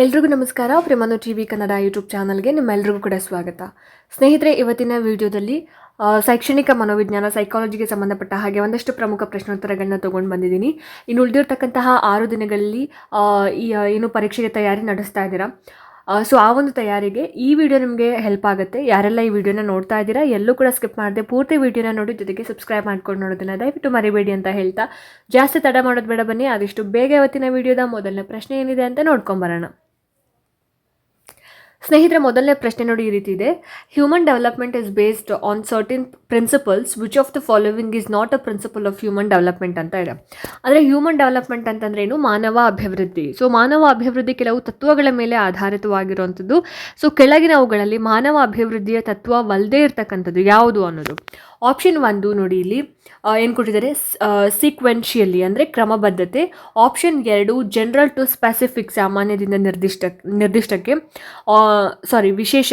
ಎಲ್ರಿಗೂ ನಮಸ್ಕಾರ. ಪ್ರೇಮನು ಟಿ ವಿ ಕನ್ನಡ ಯೂಟ್ಯೂಬ್ ಚಾನಲ್ಗೆ ನಿಮ್ಮೆಲ್ಲರಿಗೂ ಕೂಡ ಸ್ವಾಗತ. ಸ್ನೇಹಿತರೆ, ಇವತ್ತಿನ ವಿಡಿಯೋದಲ್ಲಿ ಶೈಕ್ಷಣಿಕ ಮನೋವಿಜ್ಞಾನ ಸೈಕಾಲಜಿಗೆ ಸಂಬಂಧಪಟ್ಟ ಹಾಗೆ ಒಂದಷ್ಟು ಪ್ರಮುಖ ಪ್ರಶ್ನೋತ್ತರಗಳನ್ನ ತೊಗೊಂಡು ಬಂದಿದ್ದೀನಿ. ಇನ್ನು ಉಳಿದಿರ್ತಕ್ಕಂತಹ ಆರು ದಿನಗಳಲ್ಲಿ ಏನು ಪರೀಕ್ಷೆಗೆ ತಯಾರಿ ನಡೆಸ್ತಾ ಇದ್ದೀರಾ? ಸೊ, ಆ ಒಂದು ತಯಾರಿಗೆ ಈ ವಿಡಿಯೋ ನಿಮಗೆ ಹೆಲ್ಪ್ ಆಗುತ್ತೆ. ಯಾರೆಲ್ಲ ಈ ವಿಡಿಯೋನ ನೋಡ್ತಾ ಇದ್ದೀರಾ, ಎಲ್ಲೂ ಕೂಡ ಸ್ಕಿಪ್ ಮಾಡದೆ ಪೂರ್ತಿ ವಿಡಿಯೋನ ನೋಡಿ, ಜೊತೆಗೆ ಸಬ್ಸ್ಕ್ರೈಬ್ ಮಾಡ್ಕೊಂಡು ನೋಡೋದನ್ನ ದಯವಿಟ್ಟು ಮರಿಬೇಡಿ ಅಂತ ಹೇಳ್ತಾ, ಜಾಸ್ತಿ ತಡ ಮಾಡೋದು ಬೇಡ ಬನ್ನಿ. ಆದಷ್ಟು ಬೇಗ ಇವತ್ತಿನ ವಿಡಿಯೋದ ಮೊದಲನೇ ಪ್ರಶ್ನೆ ಏನಿದೆ ಅಂತ ನೋಡ್ಕೊಂಬರೋಣ ಸ್ನೇಹಿತರೆ, ಮೊದಲನೇ ಪ್ರಶ್ನೆ ನೋಡಿ ಈ ರೀತಿ ಇದೆ. Human development is based on certain principles which of the following is not a principle of human development ಅಂತ ಇದೆ. ಅಂದರೆ ಹ್ಯೂಮನ್ ಡೆವಲಪ್ಮೆಂಟ್ ಅಂತಂದ್ರೆ ಏನು? ಮಾನವ ಅಭಿವೃದ್ಧಿ. ಸೊ ಮಾನವ ಅಭಿವೃದ್ಧಿ ಕೆಲವು ತತ್ವಗಳ ಮೇಲೆ ಆಧಾರಿತವಾಗಿರುವಂಥದ್ದು. ಸೊ ಕೆಳಗಿನವುಗಳಲ್ಲಿ ಮಾನವ ಅಭಿವೃದ್ಧಿಯ ತತ್ವ ತತ್ವವಲ್ಲದೆ ಇರತಕ್ಕಂಥದ್ದು ಯಾವುದು ಅನ್ನೋದು. ಆಪ್ಷನ್ ಒಂದು ನೋಡಿ ಇಲ್ಲಿ ಏನು ಕೊಟ್ಟಿದ್ದಾರೆ? ಸೀಕ್ವೆನ್ಷಿಯಲಿ ಅಂದರೆ ಕ್ರಮಬದ್ಧತೆ. ಆಪ್ಷನ್ ಎರಡು ಜನರಲ್ ಟು ಸ್ಪೆಸಿಫಿಕ್ ಸಾಮಾನ್ಯದಿಂದ ನಿರ್ದಿಷ್ಟ, ನಿರ್ದಿಷ್ಟಕ್ಕೆ ಸಾರಿ ವಿಶೇಷ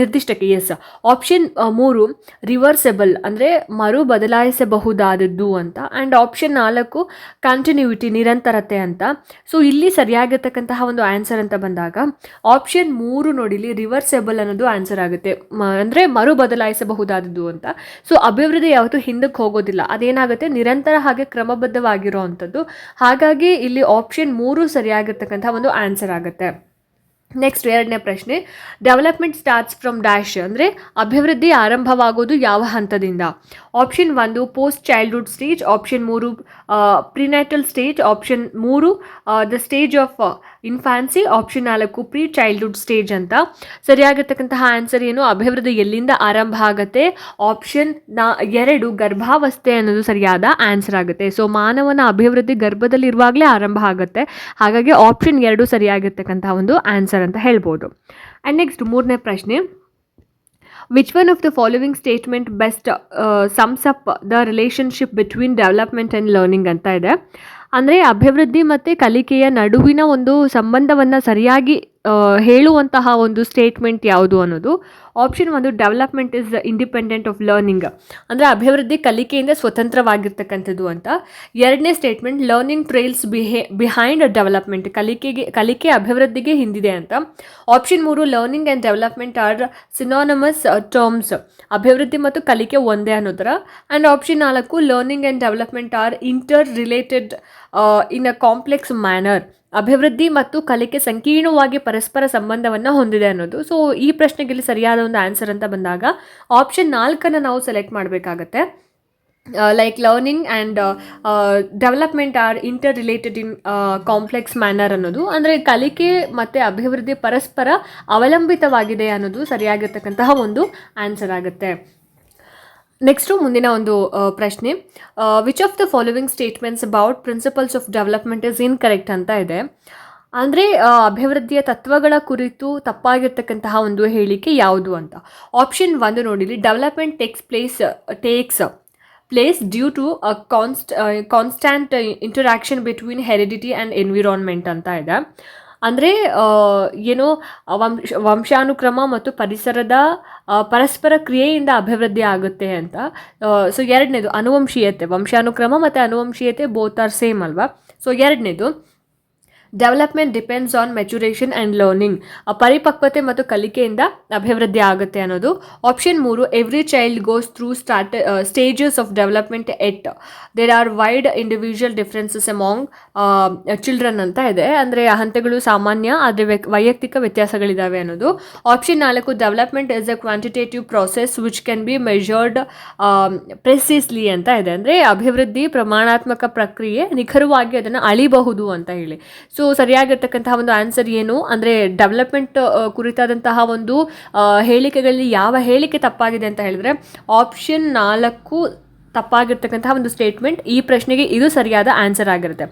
ನಿರ್ದಿಷ್ಟಕ್ಕೆ ಎಸ್ ಆಪ್ಷನ್ ಮೂರು ರಿವರ್ಸೆಬಲ್ ಅಂದರೆ ಮರು ಬದಲಾಯಿಸಬಹುದಾದದ್ದು ಅಂತ. ಆ್ಯಂಡ್ ಆಪ್ಷನ್ ನಾಲ್ಕು ಕಂಟಿನ್ಯೂಟಿ ನಿರಂತರತೆ ಅಂತ. ಸೊ ಇಲ್ಲಿ ಸರಿಯಾಗಿರ್ತಕ್ಕಂತಹ ಒಂದು ಆನ್ಸರ್ ಅಂತ ಬಂದಾಗ ಆಪ್ಷನ್ ಮೂರು ನೋಡಿಲಿ ರಿವರ್ಸೆಬಲ್ ಅನ್ನೋದು ಆನ್ಸರ್ ಆಗುತ್ತೆ. ಅಂದರೆ ಮರು ಬದಲಾಯಿಸಬಹುದಾದದ್ದು ಅಂತ. ಸೊ ಅಭಿವೃದ್ಧಿ ಯಾವತ್ತೂ ಹಿಂದಕ್ಕೆ ಹೋಗೋದಿಲ್ಲ. ಅದೇನಾಗುತ್ತೆ? ನಿರಂತರ ಹಾಗೆ ಕ್ರಮಬದ್ಧವಾಗಿರುವಂಥದ್ದು. ಹಾಗಾಗಿ ಇಲ್ಲಿ ಆಪ್ಷನ್ ಮೂರು ಸರಿಯಾಗಿರ್ತಕ್ಕಂಥ ಒಂದು ಆನ್ಸರ್ ಆಗುತ್ತೆ. ನೆಕ್ಸ್ಟ್ ಎರಡನೇ ಪ್ರಶ್ನೆ ಡೆವಲಪ್ಮೆಂಟ್ ಸ್ಟಾರ್ಟ್ಸ್ ಫ್ರಮ್ ಡ್ಯಾಶ್ ಅಂದರೆ ಅಭಿವೃದ್ಧಿ ಆರಂಭವಾಗೋದು ಯಾವ ಹಂತದಿಂದ? ಆಪ್ಷನ್ ಒಂದು ಪೋಸ್ಟ್ ಚೈಲ್ಡ್ಹುಡ್ ಸ್ಟೇಜ್ ಆಪ್ಷನ್ ಮೂರು ಪ್ರಿನ್ಯಾಟಲ್ ಸ್ಟೇಜ್ ಆಪ್ಷನ್ ಮೂರು the stage of infancy option ನಾಲ್ಕು, ಪ್ರೀ ಚೈಲ್ಡ್ಹುಡ್ ಸ್ಟೇಜ್ ಅಂತ. ಸರಿಯಾಗಿರ್ತಕ್ಕಂತಹ ಆನ್ಸರ್ ಏನು? ಅಭಿವೃದ್ಧಿ ಎಲ್ಲಿಂದ ಆರಂಭ ಆಗುತ್ತೆ? ಆಪ್ಷನ್ ನಾ, ಎರಡು, ಗರ್ಭಾವಸ್ಥೆ ಅನ್ನೋದು ಸರಿಯಾದ ಆನ್ಸರ್ ಆಗುತ್ತೆ. ಸೊ ಮಾನವನ ಅಭಿವೃದ್ಧಿ ಗರ್ಭದಲ್ಲಿ ಇರುವಾಗಲೇ ಆರಂಭ ಆಗುತ್ತೆ. ಹಾಗಾಗಿ ಆಪ್ಷನ್ ಎರಡು ಸರಿಯಾಗಿರ್ತಕ್ಕಂತಹ ಒಂದು ಆನ್ಸರ್ ಅಂತ ಹೇಳ್ಬೋದು. ಆ್ಯಂಡ್ ನೆಕ್ಸ್ಟ್ ಮೂರನೇ ಪ್ರಶ್ನೆ. Which one of the following statement best sums up the relationship between development and learning ಅಂತ ಇದೆ. ಅಂದರೆ ಅಭಿವೃದ್ಧಿ ಮತ್ತು ಕಲಿಕೆಯ ನಡುವಿನ ಒಂದು ಸಂಬಂಧವನ್ನು ಸರಿಯಾಗಿ ಹೇಳುವಂತಹ ಒಂದು ಸ್ಟೇಟ್ಮೆಂಟ್ ಯಾವುದು ಅನ್ನೋದು? ಆಪ್ಷನ್ ಒಂದು development is independent of learning ಅಂದರೆ ಅಭಿವೃದ್ಧಿ ಕಲಿಕೆಯಿಂದ ಸ್ವತಂತ್ರವಾಗಿರ್ತಕ್ಕಂಥದ್ದು ಅಂತ. ಎರಡನೇ statement learning trails be behind development ಕಲಿಕೆಗೆ, ಕಲಿಕೆ ಅಭಿವೃದ್ಧಿಗೆ ಹಿಂದಿದೆ ಅಂತ. ಆಪ್ಷನ್ ಮೂರು learning and development are synonymous terms ಅಭಿವೃದ್ಧಿ ಮತ್ತು ಕಲಿಕೆ ಒಂದೇ ಅನ್ನೋದರ. ಆ್ಯಂಡ್ ಆಪ್ಷನ್ ನಾಲ್ಕು learning and development are interrelated in a complex manner ಅಭಿವೃದ್ಧಿ ಮತ್ತು ಕಲಿಕೆ ಸಂಕೀರ್ಣವಾಗಿ ಪರಸ್ಪರ ಸಂಬಂಧವನ್ನು ಹೊಂದಿದೆ ಅನ್ನೋದು. ಸೊ ಈ ಪ್ರಶ್ನೆಗೆ ಇಲ್ಲಿ ಸರಿಯಾದ ಒಂದು ಆನ್ಸರ್ ಅಂತ ಬಂದಾಗ ಆಪ್ಷನ್ ನಾಲ್ಕನ್ನು ನಾವು ಸೆಲೆಕ್ಟ್ ಮಾಡಬೇಕಾಗತ್ತೆ. Like learning and development are interrelated in complex manner ಅನ್ನೋದು. ಅಂದರೆ ಕಲಿಕೆ ಮತ್ತು ಅಭಿವೃದ್ಧಿ ಪರಸ್ಪರ ಅವಲಂಬಿತವಾಗಿದೆ ಅನ್ನೋದು ಸರಿಯಾಗಿರ್ತಕ್ಕಂತಹ ಒಂದು ಆನ್ಸರ್ ಆಗುತ್ತೆ. ನೆಕ್ಸ್ಟು ಮುಂದಿನ ಒಂದು ಪ್ರಶ್ನೆ. Which of the following statements about principles of development is incorrect ಅಂತ ಇದೆ. ಅಂದರೆ ಅಭಿವೃದ್ಧಿಯ ತತ್ವಗಳ ಕುರಿತು ತಪ್ಪಾಗಿರ್ತಕ್ಕಂತಹ ಒಂದು ಹೇಳಿಕೆ ಯಾವುದು ಅಂತ. ಆಪ್ಷನ್ ಒಂದು ನೋಡಿಲಿ. Development takes place takes place due to const constant interaction between heredity and environment ಅಂತ ಇದೆ. ಅಂದರೆ ಏನು ವಂಶ, ವಂಶಾನುಕ್ರಮ ಮತ್ತು ಪರಿಸರದ ಪರಸ್ಪರ ಕ್ರಿಯೆಯಿಂದ ಅಭಿವೃದ್ಧಿ ಆಗುತ್ತೆ ಅಂತ. ಸೊ ಎರಡನೇದು ಅನುವಂಶೀಯತೆ, ವಂಶಾನುಕ್ರಮ ಮತ್ತು ಅನುವಂಶೀಯತೆ ಬೋತ್ ಆರ್ ಸೇಮ್ ಅಲ್ವಾ? ಸೊ ಎರಡನೇದು development depends on maturation and learning ಪರಿಪಕ್ವತೆ ಮತ್ತು ಕಲಿಕೆಯಿಂದ ಅಭಿವೃದ್ಧಿ ಆಗುತ್ತೆ ಅನ್ನೋದು. ಆಪ್ಷನ್ ಮೂರು every child goes through start stages of development at there are wide individual differences among children ಅಂತ ಇದೆ. ಅಂದರೆ ಹಂತಗಳು ಸಾಮಾನ್ಯ, ಆದರೆ ವ್ಯಕ್- ವೈಯಕ್ತಿಕ ವ್ಯತ್ಯಾಸಗಳಿದ್ದಾವೆ ಅನ್ನೋದು. ಆಪ್ಷನ್ ನಾಲ್ಕು development is a quantitative process which can be measured precisely ಅಂತ ಇದೆ. ಅಂದರೆ ಅಭಿವೃದ್ಧಿ ಪ್ರಮಾಣಾತ್ಮಕ ಪ್ರಕ್ರಿಯೆ ನಿಖರವಾಗಿ ಅದನ್ನು ಅಳಿಬಹುದು ಅಂತ ಹೇಳಿ. ಸೊ ಸರಿಯಾಗಿರ್ತಕ್ಕಂತಹ ಒಂದು ಆನ್ಸರ್ ಏನು? ಅಂದರೆ ಡೆವಲಪ್ಮೆಂಟ್ ಕುರಿತಾದಂತಹ ಒಂದು ಹೇಳಿಕೆಗಳಲ್ಲಿ ಯಾವ ಹೇಳಿಕೆ ತಪ್ಪಾಗಿದೆ ಅಂತ ಹೇಳಿದ್ರೆ ಆಪ್ಷನ್ ನಾಲ್ಕು ತಪ್ಪಾಗಿರ್ತಕ್ಕಂತಹ ಒಂದು ಸ್ಟೇಟ್ಮೆಂಟ್ ಈ ಪ್ರಶ್ನೆಗೆ ಇದು ಸರಿಯಾದ ಆನ್ಸರ್ ಆಗಿರುತ್ತೆ.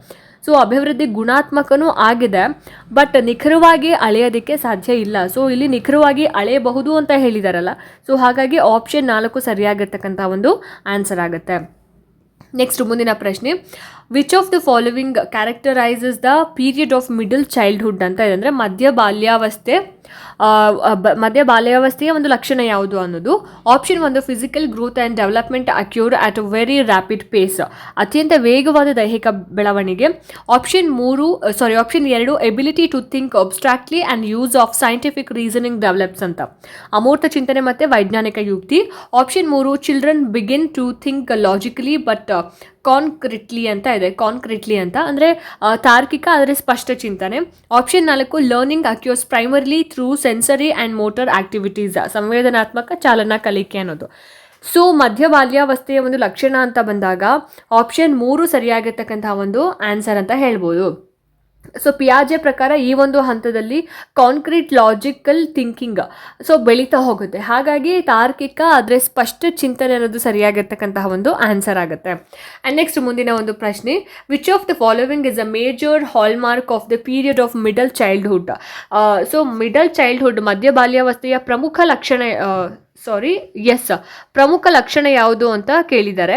ಸೊ ಅಭಿವೃದ್ಧಿ ಗುಣಾತ್ಮಕನೂ ಆಗಿದೆ ಬಟ್ ನಿಖರವಾಗಿ ಅಳೆಯೋದಕ್ಕೆ ಸಾಧ್ಯ ಇಲ್ಲ. ಸೊ ಇಲ್ಲಿ ನಿಖರವಾಗಿ ಅಳೆಯಬಹುದು ಅಂತ ಹೇಳಿದಾರಲ್ಲ. ಸೊ ಹಾಗಾಗಿ ಆಪ್ಷನ್ ನಾಲ್ಕು ಸರಿಯಾಗಿರ್ತಕ್ಕಂಥ ಒಂದು ಆನ್ಸರ್ ಆಗುತ್ತೆ. ನೆಕ್ಸ್ಟ್ ಮುಂದಿನ ಪ್ರಶ್ನೆ. Which of the following characterises the period of middle childhood ಅಂತ ಇದೆ. ಅಂದರೆ ಮಧ್ಯ ಬಾಲ್ಯಾವಸ್ಥೆ ಮಧ್ಯ ಬಾಲ್ಯಾವಸ್ಥೆಯ ಒಂದು ಲಕ್ಷಣ ಯಾವುದು ಅನ್ನೋದು? ಆಪ್ಷನ್ ಒಂದು physical growth and development occur at a very rapid pace ಅತ್ಯಂತ ವೇಗವಾದ ದೈಹಿಕ ಬೆಳವಣಿಗೆ. ಆಪ್ಷನ್ ಮೂರು ಸಾರಿ ಆಪ್ಷನ್ ಎರಡು ability to think abstractly and use of scientific reasoning develops ಅಂತ. ಅಮೂರ್ತ ಚಿಂತನೆ ಮತ್ತು ವೈಜ್ಞಾನಿಕ ಯುಕ್ತಿ. ಆಪ್ಷನ್ ಮೂರು children begin to think logically but concretely ಅಂತ ಇದೆ. ಕಾನ್ಕ್ರಿಟ್ಲಿ ಅಂತ ಅಂದರೆ ತಾರ್ಕಿಕ ಆದರೆ ಸ್ಪಷ್ಟ ಚಿಂತನೆ. ಆಪ್ಷನ್ ನಾಲ್ಕು learning occurs primarily through sensory and motor activities ಸಂವೇದನಾತ್ಮಕ ಚಾಲನಾ ಕಲಿಕೆ ಅನ್ನೋದು. ಸೊ ಮಧ್ಯ ಬಾಲ್ಯಾವಸ್ಥೆಯ ಒಂದು ಲಕ್ಷಣ ಅಂತ ಬಂದಾಗ ಆಪ್ಷನ್ ಮೂರು ಸರಿಯಾಗಿರ್ತಕ್ಕಂತಹ ಒಂದು ಆನ್ಸರ್ ಅಂತ ಹೇಳ್ಬೋದು. ಸೊ ಪಿಯಾಜೆ ಪ್ರಕಾರ ಈ ಒಂದು ಹಂತದಲ್ಲಿ ಕಾಂಕ್ರೀಟ್ ಲಾಜಿಕಲ್ ಥಿಂಕಿಂಗ್ ಸೊ ಬೆಳೀತಾ ಹೋಗುತ್ತೆ. ಹಾಗಾಗಿ ತಾರ್ಕಿಕ ಆದರೆ ಸ್ಪಷ್ಟ ಚಿಂತನೆ ಅನ್ನೋದು ಸರಿಯಾಗಿರ್ತಕ್ಕಂತಹ ಒಂದು ಆನ್ಸರ್ ಆಗುತ್ತೆ. ಆ್ಯಂಡ್ ನೆಕ್ಸ್ಟ್ ಮುಂದಿನ ಒಂದು ಪ್ರಶ್ನೆ which of the following is a major hallmark of the period of middle childhood so middle childhood ಮಧ್ಯ ಬಾಲ್ಯಾವಸ್ಥೆಯ ಪ್ರಮುಖ ಲಕ್ಷಣ ಸಾರಿ ಎಸ್ ಪ್ರಮುಖ ಲಕ್ಷಣ ಯಾವುದು ಅಂತ ಕೇಳಿದ್ದಾರೆ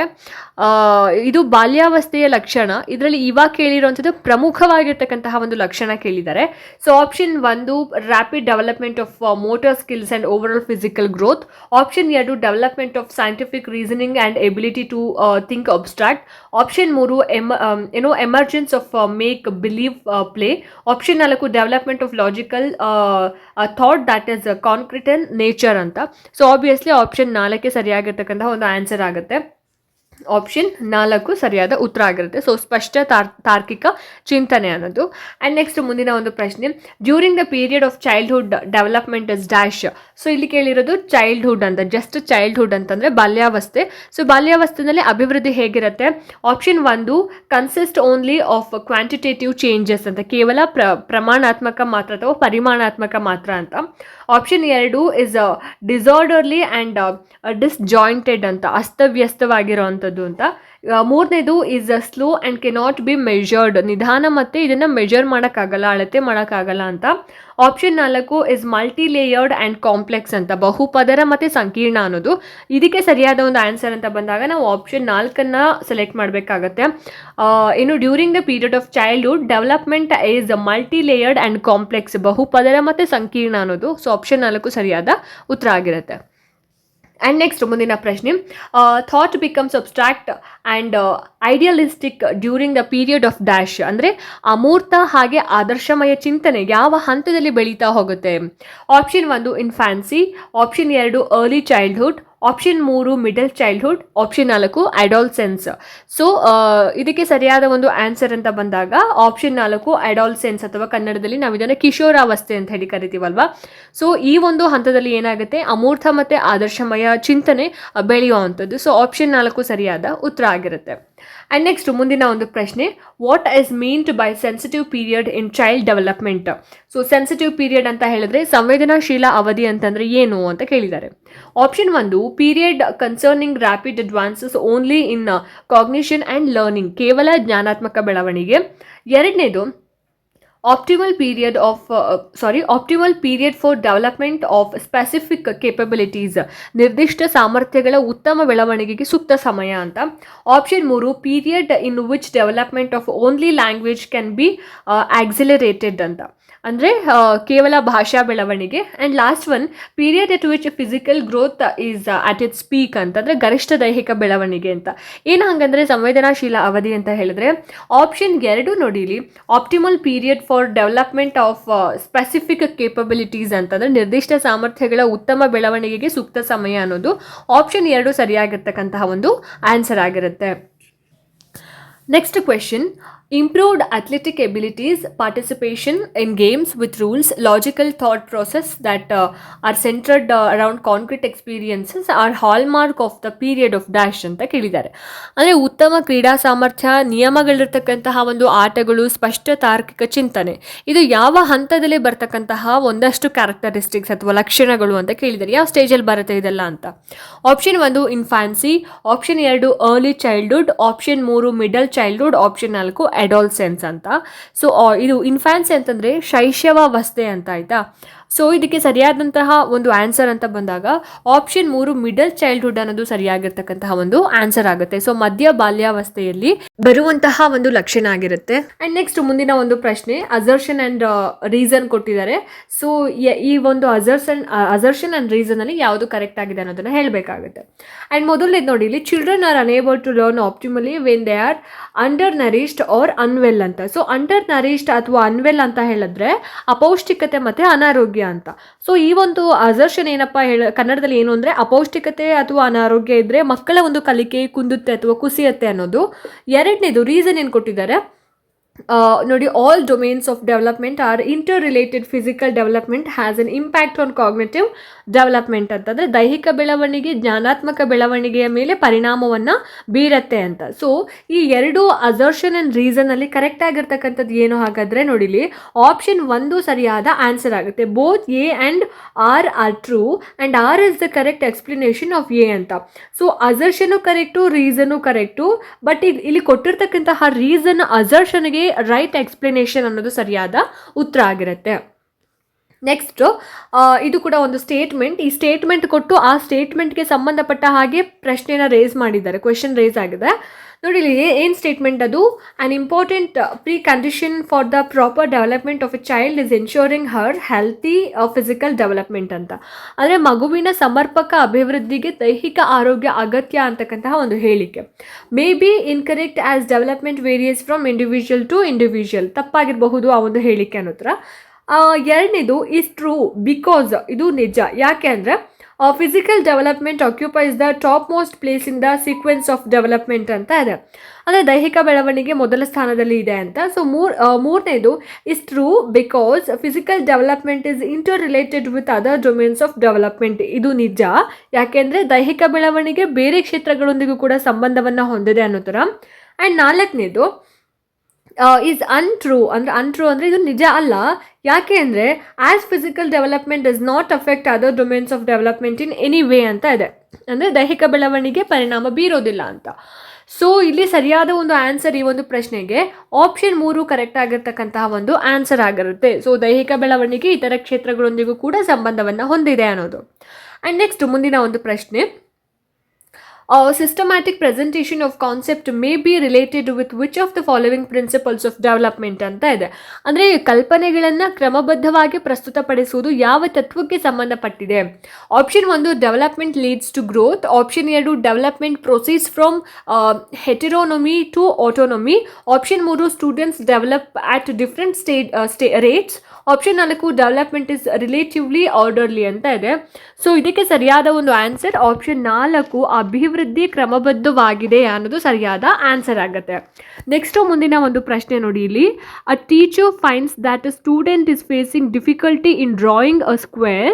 ಇದು ಬಾಲ್ಯಾವಸ್ಥೆಯ ಲಕ್ಷಣ. ಇದರಲ್ಲಿ ಇವಾಗ ಕೇಳಿರುವಂಥದ್ದು ಪ್ರಮುಖವಾಗಿರ್ತಕ್ಕಂತಹ ಒಂದು ಲಕ್ಷಣ ಕೇಳಿದ್ದಾರೆ ಸೊ ಆಪ್ಷನ್ ಒಂದು rapid development of motor skills and overall physical growth option ಎರಡು development of scientific reasoning and ability to think abstract option ಮೂರು ಎಂ ಏನೋ emergence of make believe play option ನಾಲ್ಕು development of logical thought that is concrete and nature ಅಂತ. So obviously option ನಾಲ್ಕೇ ಸರಿಯಾಗಿರ್ತಕ್ಕಂತಹ ಒಂದು answer ಆಗುತ್ತೆ. Option ನಾಲ್ಕು ಸರಿಯಾದ ಉತ್ತರ ಆಗಿರುತ್ತೆ. ಸೊ ಸ್ಪಷ್ಟ ತಾರ್, ತಾರ್ಕಿಕ ಚಿಂತನೆ ಅನ್ನೋದು. ಆ್ಯಂಡ್ ನೆಕ್ಸ್ಟ್ ಮುಂದಿನ ಒಂದು ಪ್ರಶ್ನೆ during the period of childhood development is dash so ಇಲ್ಲಿ ಕೇಳಿರೋದು ಚೈಲ್ಡ್ಹುಡ್ ಅಂತ ಜಸ್ಟ್ ಚೈಲ್ಡ್ಹುಡ್ ಅಂತಂದರೆ ಬಾಲ್ಯಾವಸ್ಥೆ. ಸೊ ಬಾಲ್ಯಾವಸ್ಥೆಯಲ್ಲಿ ಅಭಿವೃದ್ಧಿ ಹೇಗಿರುತ್ತೆ? ಆಪ್ಷನ್ ಒಂದು consist only of quantitative changes ಅಂತ, ಕೇವಲ ಪ್ರ, ಪ್ರಮಾಣಾತ್ಮಕ ಮಾತ್ರ ಅಥವಾ ಪರಿಮಾಣಾತ್ಮಕ ಮಾತ್ರ ಅಂತ. ಆಪ್ಷನ್ ಎರಡು ಇಸ್ ಡಿಸಾರ್ಡರ್ಲಿ ಆ್ಯಂಡ್ ಡಿಸ್ಜಾಯಿಂಟೆಡ್ ಅಂತ ಅಸ್ತವ್ಯಸ್ತವಾಗಿರೋವಂಥದ್ದು ಅಂತ. ಆ, ಮೂರನೇದು is slow and cannot be measured ನಿಧಾನ ಮತ್ತು ಇದನ್ನು ಮೆಜರ್ ಮಾಡೋಕ್ಕಾಗಲ್ಲ, ಅಳತೆ ಮಾಡೋಕ್ಕಾಗಲ್ಲ ಅಂತ. ಆಪ್ಷನ್ ನಾಲ್ಕು is multi layered and complex ಅಂತ. ಬಹುಪದರ ಮತ್ತು ಸಂಕೀರ್ಣ ಅನ್ನೋದು. ಇದಕ್ಕೆ ಸರಿಯಾದ ಒಂದು ಆನ್ಸರ್ ಅಂತ ಬಂದಾಗ ನಾವು ಆಪ್ಷನ್ ನಾಲ್ಕನ್ನು ಸೆಲೆಕ್ಟ್ ಮಾಡಬೇಕಾಗತ್ತೆ. ಇನ್ನು during the period of childhood development is multi layered and complex ಬಹುಪದರ ಮತ್ತು ಸಂಕೀರ್ಣ ಅನ್ನೋದು. ಸೊ ಆಪ್ಷನ್ ನಾಲ್ಕು ಸರಿಯಾದ ಉತ್ತರ ಆಗಿರುತ್ತೆ. ಆ್ಯಂಡ್ ನೆಕ್ಸ್ಟ್ ಮುಂದಿನ ಪ್ರಶ್ನೆ thought becomes abstract and idealistic during the period of dash ಅಂದರೆ ಅಮೂರ್ತ ಹಾಗೆ ಆದರ್ಶಮಯ ಚಿಂತನೆ ಯಾವ ಹಂತದಲ್ಲಿ ಬೆಳೀತಾ ಹೋಗುತ್ತೆ ಆಪ್ಷನ್ ಒಂದು ಇನ್ಫ್ಯಾನ್ಸಿ ಆಪ್ಷನ್ ಎರಡು ಅರ್ಲಿ ಚೈಲ್ಡ್ಹುಡ್ ಆಪ್ಷನ್ ಮೂರು, ಮಿಡಲ್ ಚೈಲ್ಡ್ಹುಡ್, ಆಪ್ಷನ್ ನಾಲ್ಕು, ಅಡಾಲ್ಸೆನ್ಸ್. ಸೊ ಇದಕ್ಕೆ ಸರಿಯಾದ ಒಂದು ಆನ್ಸರ್ ಅಂತ ಬಂದಾಗ, ಆಪ್ಷನ್ ನಾಲ್ಕು, ಅಡಾಲ್ಸೆನ್ಸ್ ಅಥವಾ ಕನ್ನಡದಲ್ಲಿ ನಾವು ಇದನ್ನು ಕಿಶೋರಾವಸ್ಥೆ ಅಂತ ಹೇಳಿ ಕರಿತೀವಲ್ವಾ? ಸೊ ಈ ಒಂದು ಹಂತದಲ್ಲಿ ಏನಾಗುತ್ತೆ? ಅಮೂರ್ತ ಮತ್ತು ಆದರ್ಶಮಯ ಚಿಂತನೆ ಬೆಳೆಯುವಂಥದ್ದು. ಸೊ ಆಪ್ಷನ್ ನಾಲ್ಕು ಸರಿಯಾದ ಉತ್ತರ ಆಗಿರುತ್ತೆ. ಆ್ಯಂಡ್ ನೆಕ್ಸ್ಟ್ ಮುಂದಿನ ಒಂದು ಪ್ರಶ್ನೆ what is meant by sensitive period in child development so sensitive period ಅಂತ ಹೇಳಿದ್ರೆ ಸಂವೇದನಾಶೀಲ ಅವಧಿ ಅಂತಂದ್ರೆ ಏನು ಅಂತ ಕೇಳಿದ್ದಾರೆ. ಆಪ್ಷನ್ ಒಂದು period concerning rapid advances only in cognition and learning ಕೇವಲ ಜ್ಞಾನಾತ್ಮಕ ಬೆಳವಣಿಗೆ. ಎರಡನೇದು optimal period of sorry optimal period for development of specific capabilities. ನಿರ್ದಿಷ್ಟ ಸಾಮರ್ಥ್ಯಗಳ ಉತ್ತಮ ಬೆಳವಣಿಗೆಗೆ ಸೂಕ್ತ ಸಮಯ ಅಂತ. ಆಪ್ಷನ್ ಮೂರು period in which development of only language can be accelerated ಅಂತ. ಅಂದರೆ ಕೇವಲ ಭಾಷಾ ಬೆಳವಣಿಗೆ. And last one period at which physical growth is at its peak ಅಂತಂದರೆ ಗರಿಷ್ಠ ದೈಹಿಕ ಬೆಳವಣಿಗೆ ಅಂತ. ಏನು ಹಂಗಂದರೆ ಸಂವೇದನಾಶೀಲ ಅವಧಿ ಅಂತ ಹೇಳಿದ್ರೆ ಆಪ್ಷನ್ ಎರಡು ನೋಡಿಲಿ. Optimal period for development of specific capabilities ಅಂತಂದರೆ ನಿರ್ದಿಷ್ಟ ಸಾಮರ್ಥ್ಯಗಳ ಉತ್ತಮ ಬೆಳವಣಿಗೆಗೆ ಸೂಕ್ತ ಸಮಯ ಅನ್ನೋದು ಆಪ್ಷನ್ ಎರಡು ಸರಿಯಾಗಿರ್ತಕ್ಕಂತಹ ಒಂದು ಆನ್ಸರ್ ಆಗಿರುತ್ತೆ. Next question improved athletic abilities participation in games with rules logical thought process that are centred around concrete experiences are hallmark of the period of dash ಅಂತ ಕೇಳಿದ್ದಾರೆ. ಅಂದರೆ ಉತ್ತಮ ಕ್ರೀಡಾ ಸಾಮರ್ಥ್ಯ, ನಿಯಮಗಳಿರ್ತಕ್ಕಂತಹ ಒಂದು ಆಟಗಳು, ಸ್ಪಷ್ಟ ತಾರ್ಕಿಕ ಚಿಂತನೆ, ಇದು ಯಾವ ಹಂತದಲ್ಲಿ ಬರ್ತಕ್ಕಂತಹ ಒಂದಷ್ಟು ಕ್ಯಾರೆಕ್ಟರಿಸ್ಟಿಕ್ಸ್ ಅಥವಾ ಲಕ್ಷಣಗಳು ಅಂತ ಕೇಳಿದ್ದಾರೆ. ಯಾವ ಸ್ಟೇಜಲ್ಲಿ ಬರುತ್ತೆ ಇದೆಲ್ಲ ಅಂತ? ಆಪ್ಷನ್ ಒಂದು ಇನ್ಫ್ಯಾನ್ಸಿ ಆಪ್ಷನ್ ಎರಡು ಅರ್ಲಿ ಚೈಲ್ಡ್ಹುಡ್ ಆಪ್ಷನ್ ಮೂರು ಮಿಡಲ್ ಚೈಲ್ಡ್ಹುಡ್ ಆಪ್ಷನ್ ನಾಲ್ಕು ಅಡಾಲ್ಸೆನ್ಸ್ ಅಂತ. ಸೊ ಇದು ಇನ್ಫ್ಯಾನ್ಸಿ ಅಂತಂದರೆ ಶೈಶವಾವಸ್ಥೆ ಅಂತ ಆಯಿತಾ? ಸೊ ಇದಕ್ಕೆ ಸರಿಯಾದಂತಹ ಒಂದು ಆನ್ಸರ್ ಅಂತ ಬಂದಾಗ ಆಪ್ಷನ್ ಮೂರು ಮಿಡಲ್ ಚೈಲ್ಡ್ಹುಡ್ ಅನ್ನೋದು ಸರಿಯಾಗಿರ್ತಕ್ಕಂತಹ ಒಂದು ಆನ್ಸರ್ ಆಗುತ್ತೆ. ಸೊ ಮಧ್ಯ ಬಾಲ್ಯಾವಸ್ಥೆಯಲ್ಲಿ ಬರುವಂತಹ ಒಂದು ಲಕ್ಷಣ ಆಗಿರುತ್ತೆ. ಅಂಡ್ ನೆಕ್ಸ್ಟ್ ಮುಂದಿನ ಒಂದು ಪ್ರಶ್ನೆ ಅಸರ್ಷನ್ ಅಂಡ್ ರೀಸನ್ ಕೊಟ್ಟಿದ್ದಾರೆ. ಸೊ ಈ ಒಂದು ಅಸರ್ಷನ್ ಅಸರ್ಷನ್ ಅಂಡ್ ರೀಸನ್ ಅಲ್ಲಿ ಯಾವುದು ಕರೆಕ್ಟ್ ಆಗಿದೆ ಅನ್ನೋದನ್ನ ಹೇಳಬೇಕಾಗುತ್ತೆ. ಅಂಡ್ ಮೊದಲನೇದು ನೋಡಿ, ಇಲ್ಲಿ children are unable to learn optimally when they are undernourished or unwell ಅಂತ. ಸೊ ಅಂಡರ್ ನರಿಷ್ಡ್ ಅಥವಾ ಅನ್ವೆಲ್ ಅಂತ ಹೇಳಿದ್ರೆ, ಅಪೌಷ್ಟಿಕತೆ ಮತ್ತೆ ಅನಾರೋಗ್ಯ ಅಂತ. ಸೊ ಈ ಒಂದು ಅಸರ್ಷನ್ ಏನಪ್ಪ ಹೇಳ, ಕನ್ನಡದಲ್ಲಿ ಏನು ಅಂದರೆ ಅಪೌಷ್ಟಿಕತೆ ಅಥವಾ ಅನಾರೋಗ್ಯ ಇದ್ದರೆ ಮಕ್ಕಳ ಒಂದು ಕಲಿಕೆ ಕುಂದುತ್ತೆ ಅಥವಾ ಕುಸಿಯತ್ತೆ ಅನ್ನೋದು. ಎರಡನೇದು ರೀಸನ್ ಏನು ಕೊಟ್ಟಿದ್ದಾರೆ? ನೋಡಿ all domains of development are interrelated physical development has an impact on cognitive development ಅಂತಂದರೆ ದೈಹಿಕ ಬೆಳವಣಿಗೆ, ಜ್ಞಾನಾತ್ಮಕ ಬೆಳವಣಿಗೆಯ ಮೇಲೆ ಪರಿಣಾಮವನ್ನು ಬೀರತ್ತೆ ಅಂತ. ಸೊ ಈ ಎರಡು ಅಸರ್ಷನ್ ಆ್ಯಂಡ್ ರೀಸನಲ್ಲಿ ಕರೆಕ್ಟ್ ಆಗಿರ್ತಕ್ಕಂಥದ್ದು ಏನು ಹಾಗಾದರೆ ನೋಡಿಲಿ ಆಪ್ಷನ್ ಒಂದು ಸರಿಯಾದ ಆನ್ಸರ್ ಆಗುತ್ತೆ. Both A and R R true and R is the correct explanation of A ಅಂತ. So assertion correct reason correct but ಇಲ್ಲಿ ಕೊಟ್ಟಿರ್ತಕ್ಕಂತಹ ರೀಸನ್ ಅಸರ್ಷನ್ಗೆ ರೈಟ್ ಎಕ್ಸ್ಪ್ಲನೇಷನ್ ಅನ್ನೋದು ಸರಿಯಾದ ಉತ್ತರ ಆಗಿರುತ್ತೆ. ನೆಕ್ಸ್ಟ್ ಇದು ಕೂಡ ಒಂದು ಸ್ಟೇಟ್ಮೆಂಟ್ ಈ ಸ್ಟೇಟ್ಮೆಂಟ್ ಕೊಟ್ಟು ಆ ಸ್ಟೇಟ್ಮೆಂಟ್ಗೆ ಸಂಬಂಧಪಟ್ಟ ಹಾಗೆ ಪ್ರಶ್ನೆಯನ್ನು ರೇಸ್ ಮಾಡಿದ್ದಾರೆ. ಕ್ವೆಶನ್ ರೇಸ್ ಆಗಿದೆ. ನೋಡಿ ಇಲ್ಲಿ ಏನು ಸ್ಟೇಟ್ಮೆಂಟ್ ಅದು? An important precondition for the proper development of a child is ensuring her healthy physical development ಅಂತ. ಅಂದರೆ ಮಗುವಿನ ಸಮರ್ಪಕ ಅಭಿವೃದ್ಧಿಗೆ ದೈಹಿಕ ಆರೋಗ್ಯ ಅಗತ್ಯ ಅಂತಕ್ಕಂತಹ ಒಂದು ಹೇಳಿಕೆ. May be incorrect as development varies from individual to individual ತಪ್ಪಾಗಿರಬಹುದು ಆ ಒಂದು ಹೇಳಿಕೆ ಅನ್ನೋತ್ರ ಎರಡನೇದು ಇಸ್ ಟ್ರೂ ಬಿಕಾಸ್ ಇದು ನಿಜ. ಯಾಕೆ ಅಂದರೆ physical development occupies the topmost place in the sequence of development ಅಂತ ಇದೆ. ಅಂದರೆ, ದೈಹಿಕ ಬೆಳವಣಿಗೆ ಮೊದಲ ಸ್ಥಾನದಲ್ಲಿ ಇದೆ ಅಂತ. ಸೊ ಮೂರ್ ಮೂರನೇದು is true because physical development is interrelated with other domains of development ಇದು ನಿಜ. ಯಾಕೆಂದರೆ ದೈಹಿಕ ಬೆಳವಣಿಗೆ ಬೇರೆ ಕ್ಷೇತ್ರಗಳೊಂದಿಗೂ ಕೂಡ ಸಂಬಂಧವನ್ನು ಹೊಂದಿದೆ ಅನ್ನೋ ಥರ. ಆ್ಯಂಡ್ ನಾಲ್ಕನೇದು ಈಸ್ ಅನ್ಟ್ರೂ ಅಂದರೆ ಅನ್ಟ್ರೂ ಅಂದರೆ ಇದು ನಿಜ ಅಲ್ಲ. ಯಾಕೆ ಅಂದರೆ as physical development does not affect other domains of development in any way ಅಂತ ಇದೆ. ಅಂದರೆ ದೈಹಿಕ ಬೆಳವಣಿಗೆ ಪರಿಣಾಮ ಬೀರೋದಿಲ್ಲ ಅಂತ. ಸೊ ಇಲ್ಲಿ ಸರಿಯಾದ ಒಂದು ಆನ್ಸರ್ ಈ ಒಂದು ಪ್ರಶ್ನೆಗೆ ಆಪ್ಷನ್ ಮೂರು ಕರೆಕ್ಟ್ ಆಗಿರ್ತಕ್ಕಂತಹ ಒಂದು ಆನ್ಸರ್ ಆಗಿರುತ್ತೆ. ಸೊ ದೈಹಿಕ ಬೆಳವಣಿಗೆ ಇತರ ಕ್ಷೇತ್ರಗಳೊಂದಿಗೂ ಕೂಡ ಸಂಬಂಧವನ್ನು ಹೊಂದಿದೆ ಅನ್ನೋದು. ಆ್ಯಂಡ್ ನೆಕ್ಸ್ಟ್ ಮುಂದಿನ ಒಂದು ಪ್ರಶ್ನೆ. Systematic presentation of concept may be related with which of the following principles of development ಅಂತ ಇದೆ. ಅಂದರೆ ಕಲ್ಪನೆಗಳನ್ನು ಕ್ರಮಬದ್ಧವಾಗಿ ಪ್ರಸ್ತುತಪಡಿಸುವುದು ಯಾವ ತತ್ವಕ್ಕೆ ಸಂಬಂಧಪಟ್ಟಿದೆ. ಆಪ್ಷನ್ ಒಂದು development leads to growth option ಎರಡು development proceeds from heteronomy to autonomy option ಮೂರು students develop at different stay rates option ನಾಲ್ಕು ಡೆವಲಪ್ಮೆಂಟ್ ಇಸ್ ರಿಲೇಟಿವ್ಲಿ ಆರ್ಡರ್ಲಿ ಅಂತ ಇದೆ. ಸೊ ಇದಕ್ಕೆ ಸರಿಯಾದ ಒಂದು ಆನ್ಸರ್ ಆಪ್ಷನ್ ನಾಲ್ಕು ಅಭಿವೃದ್ಧಿ ಕ್ರಮಬದ್ಧವಾಗಿದೆ ಅನ್ನೋದು ಸರಿಯಾದ ಆನ್ಸರ್ ಆಗುತ್ತೆ. ನೆಕ್ಸ್ಟು ಮುಂದಿನ ಒಂದು ಪ್ರಶ್ನೆ ನೋಡಿ ಇಲ್ಲಿ. A teacher finds that a student is facing difficulty in drawing a square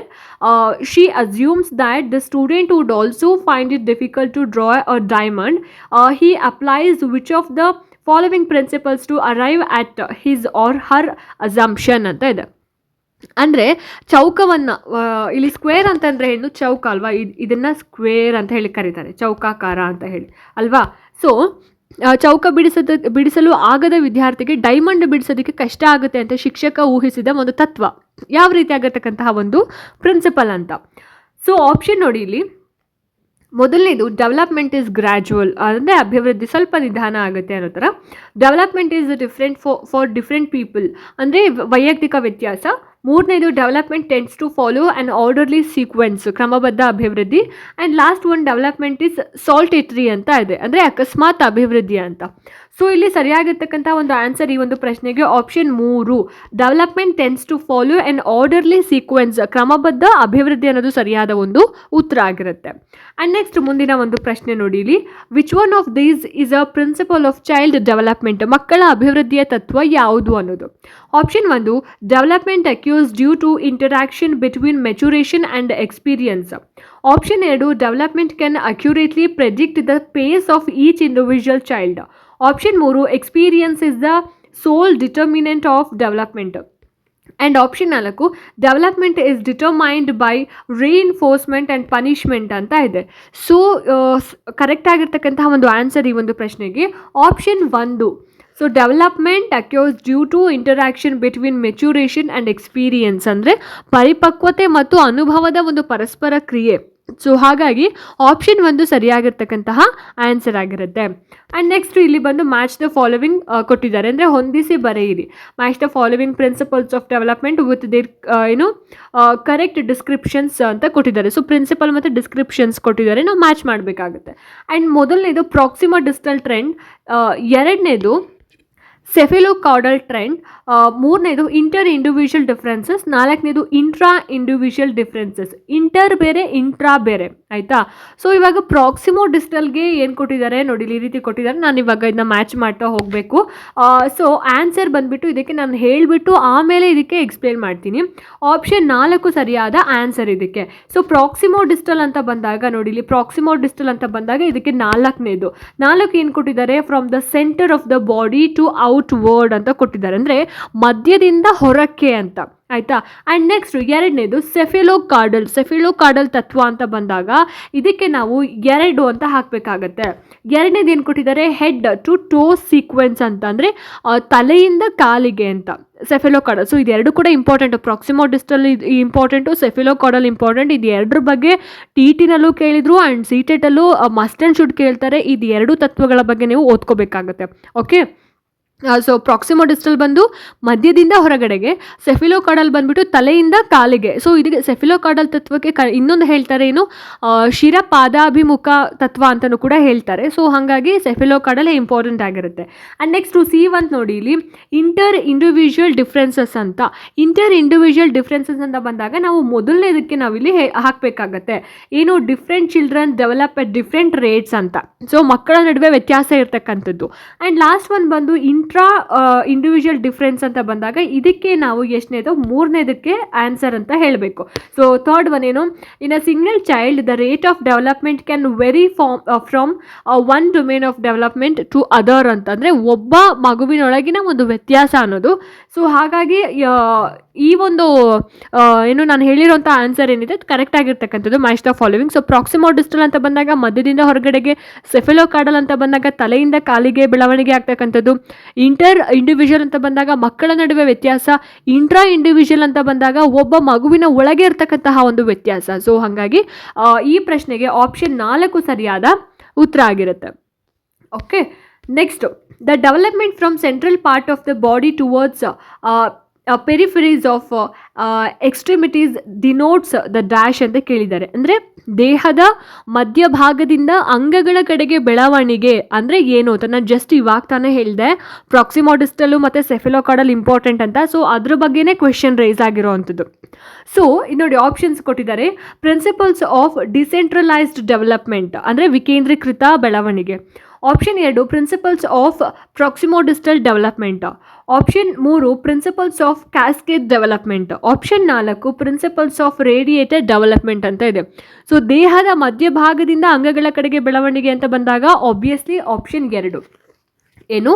she assumes that the student would also find it difficult to draw a diamond he applies which of the following principles to arrive at his or her assumption ಅಂತ ಇದೆ. ಅಂದರೆ ಚೌಕವನ್ನು ಇಲ್ಲಿ square ಅಂತಂದರೆ ಏನು ಚೌಕ ಅಲ್ವಾ? ಇದು, ಇದನ್ನ ಸ್ಕ್ವೇರ್ ಅಂತ ಹೇಳಿ ಕರೀತಾರೆ. ಚೌಕಾಕಾರ ಅಂತ ಹೇಳಿ, ಅಲ್ವಾ? ಸೊ ಚೌಕ ಬಿಡಿಸದ, ಬಿಡಿಸಲು ಆಗದ ವಿದ್ಯಾರ್ಥಿಗೆ ಡೈಮಂಡ್ ಬಿಡಿಸೋದಕ್ಕೆ ಕಷ್ಟ ಆಗುತ್ತೆ ಅಂತ ಶಿಕ್ಷಕ ಊಹಿಸಿದ ಒಂದು ತತ್ವ. ಯಾವ ರೀತಿ ಆಗತಕ್ಕಂತಹ ಒಂದು ಪ್ರಿನ್ಸಿಪಲ್ ಅಂತ? ಸೊ ಆಪ್ಷನ್ ನೋಡಿ ಇಲ್ಲಿ. ಮೊದಲನೇದು ಡೆವಲಪ್ಮೆಂಟ್ ಇಸ್ ಗ್ರ್ಯಾಜುವಲ್ ಅಂದರೆ ಅಭಿವೃದ್ಧಿ ಸ್ವಲ್ಪ ನಿಧಾನ ಆಗುತ್ತೆ ಅನ್ನೋ ಥರ. Development is different for for different people ಅಂದರೆ ವೈಯಕ್ತಿಕ ವ್ಯತ್ಯಾಸ. ಮೂರನೇದು development tends to follow and orderly sequence ಕ್ರಮಬದ್ಧ ಅಭಿವೃದ್ಧಿ. And last one development is saltatory ಅಂತ ಇದೆ. ಅಂದರೆ ಅಕಸ್ಮಾತ್ ಅಭಿವೃದ್ಧಿ ಅಂತ. ಸೊ ಇಲ್ಲಿ ಸರಿಯಾಗಿರ್ತಕ್ಕಂಥ ಒಂದು ಆನ್ಸರ್ ಈ ಒಂದು ಪ್ರಶ್ನೆಗೆ ಆಪ್ಷನ್ ಮೂರು. Development tends to follow and orderly sequence ಕ್ರಮಬದ್ಧ ಅಭಿವೃದ್ಧಿ ಅನ್ನೋದು ಸರಿಯಾದ ಒಂದು ಉತ್ತರ ಆಗಿರುತ್ತೆ. ಆ್ಯಂಡ್ ನೆಕ್ಸ್ಟ್ ಮುಂದಿನ ಒಂದು ಪ್ರಶ್ನೆ ನೋಡಿ ಇಲ್ಲಿ. Which one of these is a principle of child development ಮಕ್ಕಳ ಅಭಿವೃದ್ಧಿಯ ತತ್ವ ಯಾವುದು ಅನ್ನೋದು. ಆಪ್ಷನ್ ಒಂದು development occurs due to interaction between maturation and experience option ಎರಡು development can accurately predict the pace of each individual child option ಮೂರು experience is the sole determinant of development and option ನಾಲ್ಕು development is determined by reinforcement and punishment ಅಂತ ಇದೆ. So correct ಆಗಿರ್ತಕ್ಕಂತಹ ಒಂದು answer ಈ ಒಂದು ಪ್ರಶ್ನೆಗೆ. Option ಒಂದು so development occurs due to interaction between maturation and experience ಅಂದರೆ ಪರಿಪಕ್ವತೆ ಮತ್ತು ಅನುಭವದ ಒಂದು ಪರಸ್ಪರ ಕ್ರಿಯೆ. ಸೊ ಹಾಗಾಗಿ ಆಪ್ಷನ್ ಒಂದು ಸರಿಯಾಗಿರ್ತಕ್ಕಂತಹ ಆನ್ಸರ್ ಆಗಿರುತ್ತೆ. ಆ್ಯಂಡ್ ನೆಕ್ಸ್ಟ್ ಇಲ್ಲಿ ಬಂದು ಮ್ಯಾಚ್ ದ ಫಾಲೋವಿಂಗ್ ಕೊಟ್ಟಿದ್ದಾರೆ. ಅಂದರೆ ಹೊಂದಿಸಿ ಬರೆಯಿರಿ. Match the following principles of development with their ಏನು ಕರೆಕ್ಟ್ ಡಿಸ್ಕ್ರಿಪ್ಷನ್ಸ್ ಅಂತ ಕೊಟ್ಟಿದ್ದಾರೆ. ಸೊ ಪ್ರಿನ್ಸಿಪಲ್ ಮತ್ತು ಡಿಸ್ಕ್ರಿಪ್ಷನ್ಸ್ ಕೊಟ್ಟಿದ್ದಾರೆ. ನಾವು ಮ್ಯಾಚ್ ಮಾಡಬೇಕಾಗುತ್ತೆ. ಆ್ಯಂಡ್ ಮೊದಲನೇದು ಪ್ರಾಕ್ಸಿಮಾ ಡಿಜಿಟಲ್ ಟ್ರೆಂಡ್ ಎರಡನೇದು ಸೆಫೆಲೋಕಾರ್ಡಲ್ ಟ್ರೆಂಡ್ ಮೂರನೇದು ಇಂಟರ್ ಇಂಡಿವಿಜುವಲ್ ಡಿಫ್ರೆನ್ಸಸ್ ನಾಲ್ಕನೇದು ಇಂಟ್ರಾ ಇಂಡಿವಿಜುವಲ್ ಡಿಫ್ರೆನ್ಸಸ್ ಇಂಟರ್ ಬೇರೆ ಇಂಟ್ರಾ ಬೇರೆ. ಆಯಿತಾ? ಸೊ ಇವಾಗ ಪ್ರಾಕ್ಸಿಮೋ ಡಿಸ್ಟಲ್ಗೆ ಏನು ಕೊಟ್ಟಿದ್ದಾರೆ? ನೋಡಿ ಈ ರೀತಿ ಕೊಟ್ಟಿದ್ದಾರೆ. ನಾನು ಇವಾಗ ಇದನ್ನ ಮ್ಯಾಚ್ ಮಾಡ್ತಾ ಹೋಗಬೇಕು. ಸೊ ಆನ್ಸರ್ ಬಂದುಬಿಟ್ಟು ಇದಕ್ಕೆ ನಾನು ಹೇಳಿಬಿಟ್ಟು ಆಮೇಲೆ ಇದಕ್ಕೆ ಎಕ್ಸ್ಪ್ಲೇನ್ ಮಾಡ್ತೀನಿ. ಆಪ್ಷನ್ ನಾಲ್ಕು ಸರಿಯಾದ ಆನ್ಸರ್ ಇದಕ್ಕೆ. ಸೊ ಪ್ರಾಕ್ಸಿಮೋ ಡಿಸ್ಟಲ್ ಅಂತ ಬಂದಾಗ, ನೋಡಿ, ಇಲ್ಲಿ ಪ್ರಾಕ್ಸಿಮೋ ಡಿಸ್ಟಲ್ ಅಂತ ಬಂದಾಗ ಇದಕ್ಕೆ ನಾಲ್ಕನೇದು. ನಾಲ್ಕು ಏನು ಕೊಟ್ಟಿದ್ದಾರೆ? From the centre of the body to outward ಅಂತ ಕೊಟ್ಟಿದ್ದಾರೆ. ಅಂದರೆ ಮಧ್ಯದಿಂದ ಹೊರಕ್ಕೆ ಅಂತ, ಆಯಿತಾ? ಆ್ಯಂಡ್ ನೆಕ್ಸ್ಟ್ ಎರಡನೇದು ಸೆಫಿಲೋ ಕಾರ್ಡಲ್ ಸೆಫಿಲೋ ಕಾರ್ಡಲ್ ತತ್ವ ಅಂತ ಬಂದಾಗ ಇದಕ್ಕೆ ನಾವು ಎರಡು ಅಂತ ಹಾಕಬೇಕಾಗತ್ತೆ. ಎರಡನೇದು ಏನು ಕೊಟ್ಟಿದ್ದಾರೆ? ಹೆಡ್ ಟು ಟೋ ಸೀಕ್ವೆನ್ಸ್ ಅಂತ, ಅಂದರೆ ತಲೆಯಿಂದ ಕಾಲಿಗೆ ಅಂತ ಸೆಫಿಲೋ ಕಾರ್ಡಲ್ ಸೊ ಇದೆರಡು ಕೂಡ ಇಂಪಾರ್ಟೆಂಟು ಪ್ರಾಕ್ಸಿಮೋ ಡಿಸ್ಟಲ್ ಇದು ಇಂಪಾರ್ಟೆಂಟು ಸೆಫಿಲೋ ಕಾರ್ಡಲ್ ಇಂಪಾರ್ಟೆಂಟ್ ಇದು ಎರಡರ ಬಗ್ಗೆ ಟಿ ಟಿನಲ್ಲೂ ಕೇಳಿದ್ರು ಆ್ಯಂಡ್ ಸಿ ಟೆಟಲ್ಲೂ ಮಸ್ಟ್ ಆ್ಯಂಡ್ ಶುಡ್ ಕೇಳ್ತಾರೆ. ಇದು ಎರಡು ತತ್ವಗಳ ಬಗ್ಗೆ ನೀವು ಓದ್ಕೋಬೇಕಾಗತ್ತೆ. ಓಕೆ ಸೊ ಪ್ರಾಕ್ಸಿಮೋ ಡಿಸ್ಟಲ್ ಬಂದು ಮಧ್ಯದಿಂದ ಹೊರಗಡೆಗೆ ಸೆಫಿಲೋ ಕಾಡಲ್ ಬಂದ್ಬಿಟ್ಟು ತಲೆಯಿಂದ ಕಾಲಿಗೆ. ಸೊ ಇದಕ್ಕೆ ಸೆಫಿಲೋ ಕಾಡಲ್ ತತ್ವಕ್ಕೆ ಕ, ಇನ್ನೊಂದು ಹೇಳ್ತಾರೆ ಏನು? ಶಿರ ಪಾದಾಭಿಮುಖ ತತ್ವ ಅಂತಲೂ ಕೂಡ ಹೇಳ್ತಾರೆ. ಸೊ ಹಾಗಾಗಿ ಸೆಫಿಲೋ ಕಾಡಲೇ ಇಂಪಾರ್ಟೆಂಟ್ ಆಗಿರುತ್ತೆ. ಆ್ಯಂಡ್ ನೆಕ್ಸ್ಟ್ ಸಿ ಅಂತ ನೋಡಿ ಇಲ್ಲಿ. ಇಂಟರ್ ಇಂಡಿವಿಜುವಲ್ ಡಿಫ್ರೆನ್ಸಸ್ ಅಂತ. ಇಂಟರ್ ಇಂಡಿವಿಜುವಲ್ ಡಿಫ್ರೆನ್ಸಸ್ ಅಂತ ಬಂದಾಗ ನಾವು ಮೊದಲನೇದಕ್ಕೆ ನಾವಿಲ್ಲಿ ಹೇ, ಹಾಕಬೇಕಾಗತ್ತೆ. ಏನು? Different children develop at different rates ಅಂತ. ಸೊ ಮಕ್ಕಳ ನಡುವೆ ವ್ಯತ್ಯಾಸ ಇರ್ತಕ್ಕಂಥದ್ದು. ಆ್ಯಂಡ್ ಲಾಸ್ಟ್ ಒನ್ ಬಂದು ಇಂಟ್ರಾ ಇಂಡಿವಿಜುವಲ್ ಡಿಫ್ರೆನ್ಸ್ ಅಂತ ಬಂದಾಗ ಇದಕ್ಕೆ ನಾವು ಎಷ್ಟನೇದು, ಮೂರನೇದಕ್ಕೆ ಆನ್ಸರ್ ಅಂತ ಹೇಳಬೇಕು. ಸೊ ಥರ್ಡ್ ಒನ್ ಏನು? In a single child the rate of development can vary form from one domain of development to other ಅಂತಂದರೆ ಒಬ್ಬ ಮಗುವಿನೊಳಗಿನ ಒಂದು ವ್ಯತ್ಯಾಸ ಅನ್ನೋದು. ಸೊ ಹಾಗಾಗಿ ಈ ಒಂದು ಏನು ನಾನು ಹೇಳಿರೋಂಥ ಆನ್ಸರ್ ಏನಿದೆ ಕರೆಕ್ಟ್ ಆಗಿರ್ತಕ್ಕಂಥದ್ದು. Match the following so proximodistal ಅಂತ ಬಂದಾಗ ಮಧ್ಯದಿಂದ ಹೊರಗಡೆಗೆ ಸೆಫೆಲೋ ಕಾಡಲ್ ಅಂತ ಬಂದಾಗ ತಲೆಯಿಂದ ಕಾಲಿಗೆ ಬೆಳವಣಿಗೆ ಆಗ್ತಕ್ಕಂಥದ್ದು. ಇಂಟರ್ ಇಂಡಿವಿಜುವಲ್ ಅಂತ ಬಂದಾಗ ಮಕ್ಕಳ ನಡುವೆ ವ್ಯತ್ಯಾಸ ಇಂಟ್ರಾ ಇಂಡಿವಿಜುವಲ್ ಅಂತ ಬಂದಾಗ ಒಬ್ಬ ಮಗುವಿನ ಒಳಗೆ ಇರತಕ್ಕಂತಹ ಒಂದು ವ್ಯತ್ಯಾಸ. ಸೊ ಹಾಗಾಗಿ ಈ ಪ್ರಶ್ನೆಗೆ ಆಪ್ಷನ್ ನಾಲ್ಕು ಸರಿಯಾದ ಉತ್ತರ ಆಗಿರುತ್ತೆ. Okay next the development from central part of the body towards peripheries of extremities denotes the dash ಅಂತ ಕೇಳಿದ್ದಾರೆ. ಅಂದರೆ ದೇಹದ ಮಧ್ಯಭಾಗದಿಂದ ಅಂಗಗಳ ಕಡೆಗೆ ಬೆಳವಣಿಗೆ ಅಂದರೆ ಏನು ಅಂತ ನಾನು ಜಸ್ಟ್ ಇವಾಗ ತಾನೇ ಹೇಳಿದೆ. ಪ್ರಾಕ್ಸಿಮೋಡಿಸ್ಟಲ್ಲು ಮತ್ತು ಸೆಫಿಲೋಕಾಡಲ್ ಇಂಪಾರ್ಟೆಂಟ್ ಅಂತ. ಸೊ ಅದ್ರ ಬಗ್ಗೆನೇ ಕ್ವೆಶನ್ ರೈಸ್ ಆಗಿರೋವಂಥದ್ದು. ಸೊ ನೋಡಿ ಆಪ್ಷನ್ಸ್ ಕೊಟ್ಟಿದ್ದಾರೆ. ಪ್ರಿನ್ಸಿಪಲ್ಸ್ ಆಫ್ ಡಿಸೆಂಟ್ರಲೈಸ್ಡ್ ಡೆವಲಪ್ಮೆಂಟ್ ಅಂದರೆ ವಿಕೇಂದ್ರೀಕೃತ ಬೆಳವಣಿಗೆ. ಆಪ್ಷನ್ ಎರಡು principles of proximodistal development option ಮೂರು principles of cascade development option ನಾಲ್ಕು ಪ್ರಿನ್ಸಿಪಲ್ಸ್ ಆಫ್ ರೇಡಿಯೇಟೆಡ್ ಡೆವಲಪ್ಮೆಂಟ್ ಅಂತ ಇದೆ. ಸೊ ದೇಹದ ಮಧ್ಯಭಾಗದಿಂದ ಅಂಗಗಳ ಕಡೆಗೆ ಬೆಳವಣಿಗೆ ಅಂತ ಬಂದಾಗ ಆಬ್ವಿಯಸ್ಲಿ ಆಪ್ಷನ್ ಎರಡು. ಏನು?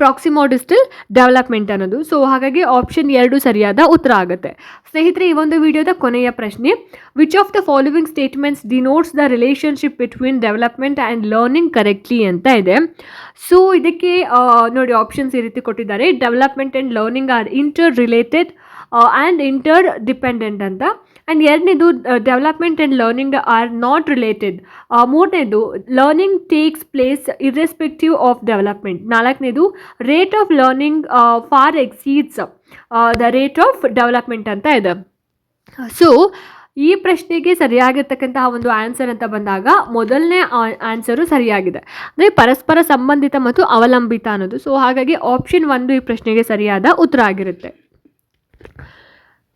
ಪ್ರಾಕ್ಸಿಮೋಡಿಸ್ಟಲ್ ಡೆವಲಪ್ಮೆಂಟ್ ಅನ್ನೋದು. ಸೊ ಹಾಗಾಗಿ ಆಪ್ಷನ್ ಎರಡು ಸರಿಯಾದ ಉತ್ತರ ಆಗುತ್ತೆ. ಸ್ನೇಹಿತರೆ, ಈ ಒಂದು ವಿಡಿಯೋದ ಕೊನೆಯ ಪ್ರಶ್ನೆ. Which of the following statements denotes the relationship between development and learning correctly ಅಂತ ಇದೆ. ಸೊ ಇದಕ್ಕೆ ನೋಡಿ ಆಪ್ಷನ್ಸ್ ಈ ರೀತಿ ಕೊಟ್ಟಿದ್ದಾರೆ. Development and learning are inter related and inter dependent ಅಂತ. ಆ್ಯಂಡ್ ಎರಡನೇದು development and learning are not related ಮೂರನೇದು learning takes place irrespective of development ನಾಲ್ಕನೇದು rate of learning far exceeds the rate of development ಅಂತ ಇದೆ. So ಈ ಪ್ರಶ್ನೆಗೆ ಸರಿಯಾಗಿರ್ತಕ್ಕಂತಹ ಒಂದು answer ಅಂತ ಬಂದಾಗ, ಮೊದಲನೇ ಆನ್ಸರು ಸರಿಯಾಗಿದೆ. ಅಂದರೆ ಪರಸ್ಪರ ಸಂಬಂಧಿತ ಮತ್ತು ಅವಲಂಬಿತ ಅನ್ನೋದು. ಸೊ ಹಾಗಾಗಿ ಆಪ್ಷನ್ ಒಂದು ಈ ಪ್ರಶ್ನೆಗೆ ಸರಿಯಾದ ಉತ್ತರ ಆಗಿರುತ್ತೆ.